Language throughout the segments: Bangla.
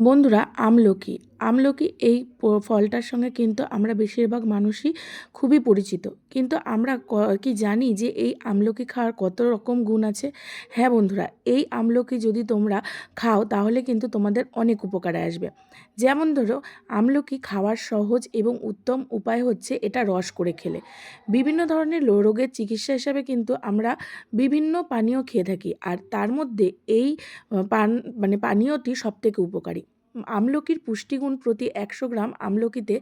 বন্ধুরা আমলকি। আমলকি এই ফলটার সঙ্গে কিন্তু আমরা বেশিরভাগ মানুষই খুবই পরিচিত। কিন্তু আমরা ক- জানি যে এই আমলকি খাওয়ার কত রকম গুণ আছে? হ্যাঁ বন্ধুরা, এই আমলকি যদি তোমরা খাও তাহলে কিন্তু তোমাদের অনেক উপকারে আসবে। যেমন ধরো, আমলকি খাওয়ার সহজ এবং উত্তম উপায় হচ্ছে এটা রস করে খেলে। বিভিন্ন ধরনের রোগের চিকিৎসা হিসাবে কিন্তু আমরা বিভিন্ন পানীয় খেয়ে থাকি। আর তার মধ্যে এই পান মানে পানীয়টি সবথেকে উপকারী। আমলকির পুষ্টিগুণ প্রতি একশো গ্রাম আমলকিতে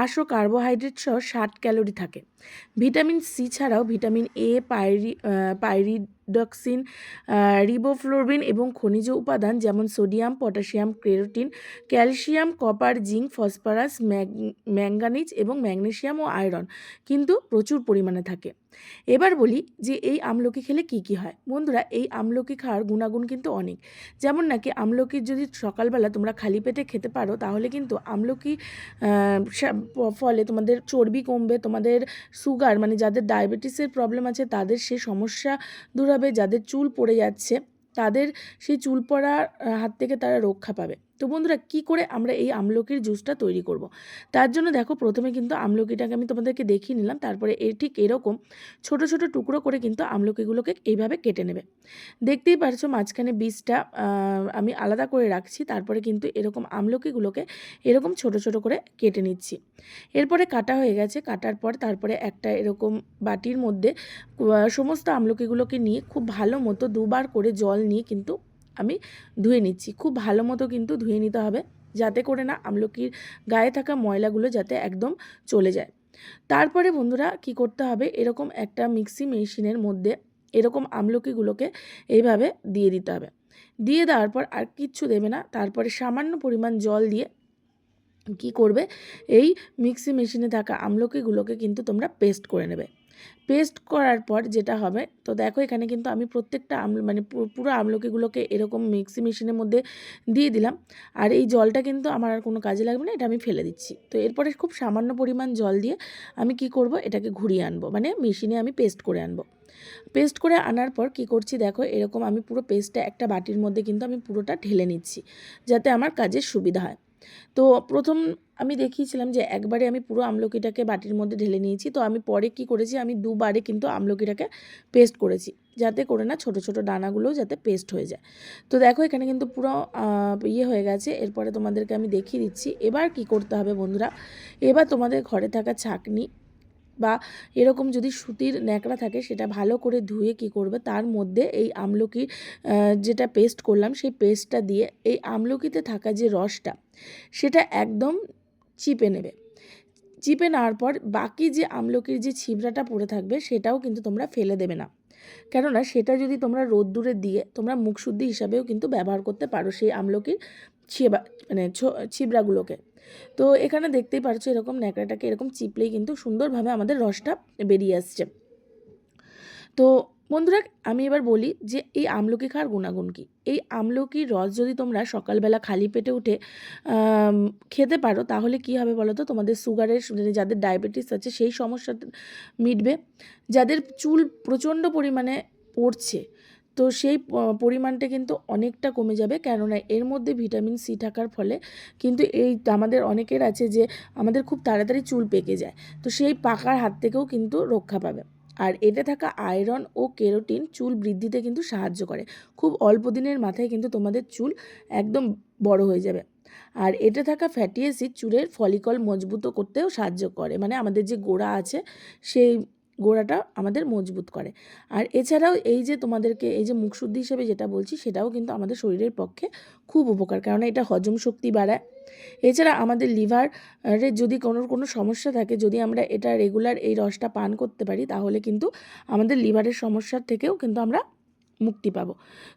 আঁশ ও কার্বোহাইড্রেট সহ ষাট ক্যালোরি থাকে। ভিটামিন সি ছাড়াও ভিটামিন এ পাইরি আহ, আহ, রিবোফ্লোরবিন এবং খনিজ উপাদান যেমন sodium potassium carotene calcium copper zinc phosphorus manganese এবং ম্যাগনেশিয়াম ও আয়রন কিন্তু প্রচুর পরিমাণে থাকে। এবার বলি যে এই আমলকি খেলে কি কি হয়। বন্ধুরা এই আমলকি খাওয়ার গুণাগুণ কিন্তু অনেক। যেমন নাকি আমলকির যদি সকালবেলা তোমরা খালি পেটে খেতে পারো তাহলে কিন্তু আমলকি ফলে তোমাদের চর্বি কমবে তোমাদের সুগার মানে যাদের ডায়াবেটিসের প্রবলেম আছে তাদের সে সমস্যা দূর হবে যাদের চুল পড়ে যাচ্ছে তাদের সেই চুল পড়ার হাত থেকে তারা রক্ষা পাবে। তো বন্ধুরা কি করে আমরা এই আমলকির জুসটা তৈরি করব। তার জন্য দেখো প্রথমে কিন্তু আমলকিটাকে আমি তোমাদেরকে দেখিয়ে নিলাম, তারপরে এ ঠিক এরকম ছোট ছোট টুকরো করে কিন্তু আমলকিগুলোকে এইভাবে কেটে নেবে দেখতেই পারছ মাঝখানে বীজটা আমি আলাদা করে রাখছি, তারপরে কিন্তু এরকম আমলকিগুলোকে এরকম ছোট ছোট করে কেটে নিচ্ছি এরপরে কাটা হয়ে গেছে, কাটার পর তারপরে একটা এরকম বাটির মধ্যে সমস্ত আমলকিগুলোকে নিয়ে খুব ভালো মতো দুবার করে জল নিয়ে কিন্তু আমি ধুয়ে নিচ্ছি। খুব ভালো মতো কিন্তু ধুয়ে নিতে হবে যাতে করে না আমলকির গায়ে থাকা ময়লাগুলো যাতে একদম চলে যায়। তারপরে বন্ধুরা কি করতে হবে? এরকম একটা মিক্সি মেশিনের মধ্যে এরকম আমলকিগুলোকে এইভাবে দিয়ে দিতে হবে। দিয়ে দেওয়ার পর আর কিচ্ছু দেবে না। তারপরে সামান্য পরিমাণ জল দিয়ে কি করবে? এই মিক্সি মেশিনে থাকা আমলকিগুলোকে কিন্তু তোমরা পেস্ট করে নেবে। পেস্ট করার পর যেটা হবে, তো দেখো এখানে কিন্তু আমি প্রত্যেকটা আমল মানে পুরো আমলকিগুলোকে এরকম মিক্সি মেশিনের মধ্যে দিয়ে দিলাম। আর এই জলটা কিন্তু আমার আর কোনো কাজে লাগবে না, এটা আমি ফেলে দিচ্ছি। তো এরপরে খুব সামান্য পরিমাণ জল দিয়ে আমি কি করব, এটাকে ঘুরিয়ে আনব মানে মেশিনে আমি পেস্ট করে আনব। পেস্ট করে আনার পর কি করছি দেখো, এরকম আমি পুরো পেস্টটা একটা বাটির মধ্যে কিন্তু আমি পুরোটা ঢেলে নিচ্ছি, যাতে আমার কাজের সুবিধা হয়। তো প্রথম আমি দেখিয়েছিলাম যে একবারে আমি পুরো আমলকিটাকে বাটির মধ্যে ঢেলে নিয়েছি। তো আমি পরে কি করেছি? আমি দুবারে কিন্তু আমলকিটাকে পেস্ট করেছি, যাতে করে না ছোট ছোট দানাগুলো যাতে পেস্ট হয়ে যায়। তো দেখো এখানে কিন্তু পুরো ইয়ে হয়ে গেছে। এরপরে তোমাদেরকে আমি দেখিয়ে দিচ্ছি। এবার কি করতে হবে বন্ধুরা? এবার তোমাদের ঘরে থাকা ছাকনি বা এরকম যদি সুতির ন্যাকড়া থাকে, সেটা ভালো করে ধুয়ে কি করবে? তার মধ্যে এই আমলকি যেটা পেস্ট করলাম, সেই পেস্টটা দিয়ে এই আমলকিতে থাকা যে রসটা, সেটা একদম চিপে নেবে। চিপে নেওয়ার পর বাকি যে আমলকির যে ছিবড়াটা পড়ে থাকবে সেটাও কিন্তু তোমরা ফেলে দেবে না। কেননা সেটা যদি তোমরা রোদ্দুরে দিয়ে তোমরা মুখশুদ্ধি হিসাবেও কিন্তু ব্যবহার করতে পারো সেই আমলকির ছিবা মানে ছিবড়াগুলোকে তো এখানে দেখতেই পারছ এরকম ন্যাকড়াটাকে এরকম চিপলেই কিন্তু সুন্দরভাবে আমাদের রসটা বেরিয়ে আসছে। তো বন্ধুরা, আমি এবার বলি যে এই আমলকি খাওয়ার গুণাগুণ কী? এই আমলকির রস যদি তোমরা সকালবেলা খালি পেটে উঠে খেতে পারো, তাহলে কি হবে বলো তো? তোমাদের সুগারের মানে যাদের ডায়াবেটিস আছে, সেই সমস্যা মিটবে। যাদের চুল প্রচণ্ড পরিমাণে পড়ছে, তো সেই পরিমাণটা কিন্তু অনেকটা কমে যাবে। কেননা এর মধ্যে ভিটামিন সি থাকার ফলে কিন্তু এই আমাদের অনেকের আছে যে, আমাদের খুব তাড়াতাড়ি চুল পেকে যায়। তো সেই পাকার হাত থেকেও কিন্তু রক্ষা পাবে। আর এতে থাকা আয়রন ও কেরোটিন চুল বৃদ্ধিতে কিন্তু সাহায্য করে। খুব অল্প দিনের মাথায় কিন্তু তোমাদের চুল একদম বড় হয়ে যাবে। আর এটা থাকা ফ্যাটি অ্যাসিড চুলের ফলিকল মজবুত করতেও সাহায্য করে। মানে আমাদের যে গোড়া আছে, সেই গোড়াটা আমাদের মজবুত করে। আর এছাড়াও এই যে তোমাদেরকে, এই যে মুখশুদ্ধি হিসেবে যেটা বলছি, সেটাও কিন্তু আমাদের শরীরের পক্ষে খুব উপকার। কারণ এটা হজম শক্তি বাড়ায়। এছাড়া আমাদের লিভার যদি কোনো কোনো সমস্যা থাকে, যদি আমরা এটা রেগুলার এই রসটা পান করতে পারি, তাহলে কিন্তু আমাদের লিভারের সমস্যার থেকেও কিন্তু আমরা মুক্তি পাবো।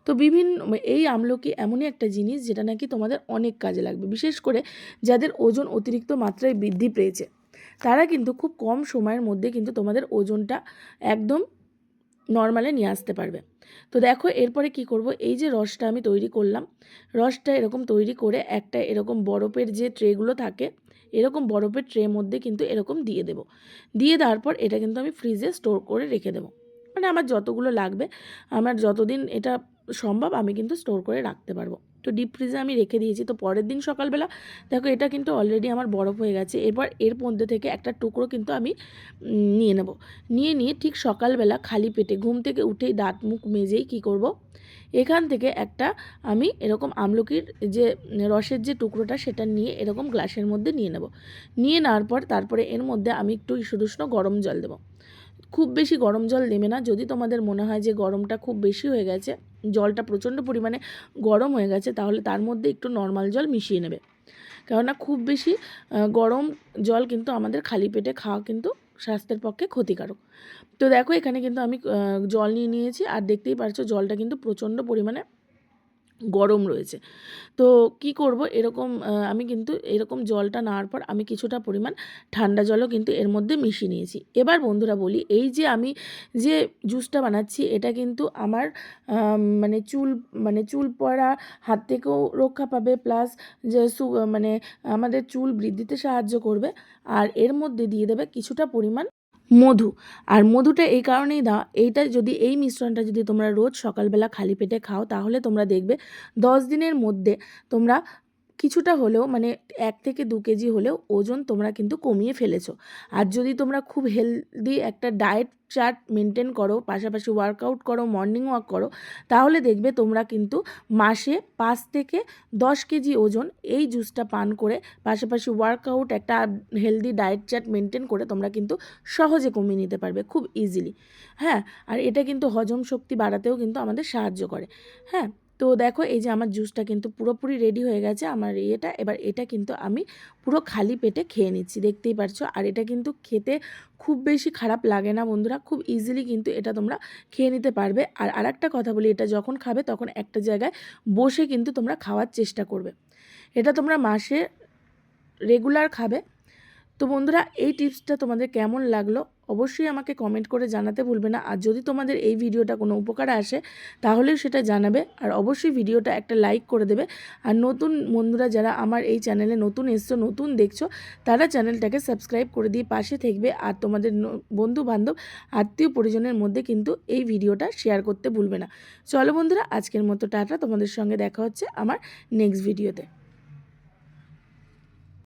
তো বিভিন্ন, এই আমলকি এমনই একটা জিনিস যেটা নাকি তোমাদের অনেক কাজে লাগবে। বিশেষ করে যাদের ওজন অতিরিক্ত মাত্রায় বৃদ্ধি পেয়েছে। তারা কিন্তু খুব কম সময়ের মধ্যে কিন্তু তোমাদের ওজনটা একদম নর্মালে নিয়ে আসতে পারবে। তো দেখো এরপরে কি করব? এই যে রসটা আমি তৈরি করলাম, রসটা এরকম তৈরি করে একটা এরকম বরফের যে ট্রেগুলো থাকে, এরকম বরফের ট্রে মধ্যে কিন্তু এরকম দিয়ে দেবো। দিয়ে দেওয়ার পর এটা কিন্তু আমি ফ্রিজে স্টোর করে রেখে দেবো। মানে আমার যতগুলো লাগবে, আমার যতদিন এটা সম্ভব আমি কিন্তু স্টোর করে রাখতে পারব। তো ডিপ ফ্রিজে আমি রেখে দিয়েছি। তো পরের দিন সকালবেলা, দেখো এটা কিন্তু অলরেডি আমার বরফ হয়ে গেছে। এরপর এর মধ্যে থেকে একটা টুকরো কিন্তু আমি নিয়ে নেব। নিয়ে নিয়ে ঠিক সকালবেলা খালি পেটে ঘুম থেকে উঠেই দাঁত মুখ মেজেই কি করব? এখান থেকে একটা আমি এরকম আমলকির যে, রসের যে টুকরোটা সেটা নিয়ে এরকম গ্লাসের মধ্যে নিয়ে নেব। নিয়ে নেওয়ার পর তারপরে এর মধ্যে আমি একটু ঈষদুষ্ণ গরম জল দেবো। খুব বেশি গরম জল দেবে না। যদি তোমাদের মনে হয় যে গরমটা খুব বেশি হয়ে গেছে, জলটা প্রচণ্ড পরিমাণে গরম হয়ে গেছে, তাহলে তার মধ্যে একটু নর্মাল জল মিশিয়ে নেবে। কেননা খুব বেশি গরম জল কিন্তু আমাদের খালি পেটে খাওয়া কিন্তু স্বাস্থ্যের পক্ষে ক্ষতিকারক। তো দেখো এখানে কিন্তু আমি জল নিয়ে নিয়েছি, আর দেখতেই পারছ জলটা কিন্তু প্রচণ্ড পরিমাণে গরম রয়েছে। তো কি করব? এরকম আমি কিন্তু এরকম জলটা নেওয়ার পর আমি কিছুটা পরিমাণ ঠান্ডা জলও কিন্তু এর মধ্যে মিশিয়ে নিয়েছি। এবার বন্ধুরা বলি, এই যে আমি যে জুসটা বানাচ্ছি, এটা কিন্তু আমার মানে চুল মানে চুল পড়া, হাত থেকেও রক্ষা পাবে প্লাস যে মানে আমাদের চুল বৃদ্ধিতে সাহায্য করবে, আর এর মধ্যে দিয়ে দেবে কিছুটা পরিমাণ মধু। আর মধুটা এই কারণেই দাও এইটা যদি, এই মিশ্রণটা যদি তোমরা রোজ সকালবেলা খালি পেটে খাও, তাহলে তোমরা দেখবে দশ দিনের মধ্যে তোমরা কিছুটা হলেও মানে এক থেকে দু কেজি হলেও ওজন তোমরা কিন্তু কমিয়ে ফেলেছো। আর যদি তোমরা খুব হেলদি একটা ডায়েট চার্ট মেনটেন করো, পাশাপাশি ওয়ার্কআউট করো মর্নিং ওয়াক করো, তাহলে দেখবে তোমরা কিন্তু মাসে পাঁচ থেকে দশ কেজি ওজন এই জুসটা পান করে, পাশাপাশি ওয়ার্কআউট একটা হেলদি ডায়েট চার্ট মেনটেন করে তোমরা কিন্তু সহজে কমিয়ে নিতে পারবে খুব ইজিলি হ্যাঁ আর এটা কিন্তু হজম শক্তি বাড়াতেও কিন্তু আমাদের সাহায্য করে। হ্যাঁ তো দেখো, এই যে আমার জুসটা কিন্তু পুরোপুরি রেডি হয়ে গেছে। আমার এটা এবার এটা কিন্তু আমি পুরো খালি পেটে খেয়ে নিচ্ছি, দেখতেই পারছ। আর এটা কিন্তু খেতে খুব বেশি খারাপ লাগে না বন্ধুরা, খুব ইজিলি কিন্তু এটা তোমরা খেয়ে নিতে পারবে। আর আরেকটা কথা বলি, এটা যখন খাবে তখন একটা জায়গায় বসে কিন্তু তোমরা খাওয়ার চেষ্টা করবে। এটা তোমরা মাসে রেগুলার খাবে। তো বন্ধুরা, এই টিপসটা তোমাদের কেমন লাগল? অবশ্যই আমাকে কমেন্ট করে জানাতে ভুলবে না। আর যদি তোমাদের এই ভিডিওটা কোনো উপকারে আসে, তাহলেও সেটা জানাবে। আর অবশ্যই ভিডিওটা একটা লাইক করে দেবে। আর নতুন বন্ধুরা যারা আমার এই চ্যানেলে নতুন এসছো, নতুন দেখছ, তারা চ্যানেলটাকে সাবস্ক্রাইব করে দিয়ে পাশে থাকবে। আর তোমাদের বন্ধু বান্ধব আত্মীয় পরিজনের মধ্যে কিন্তু এই ভিডিওটা শেয়ার করতে ভুলবে না। চলো বন্ধুরা, আজকের মতো টাটা। তোমাদের সঙ্গে দেখা হচ্ছে আমার নেক্সট ভিডিওতে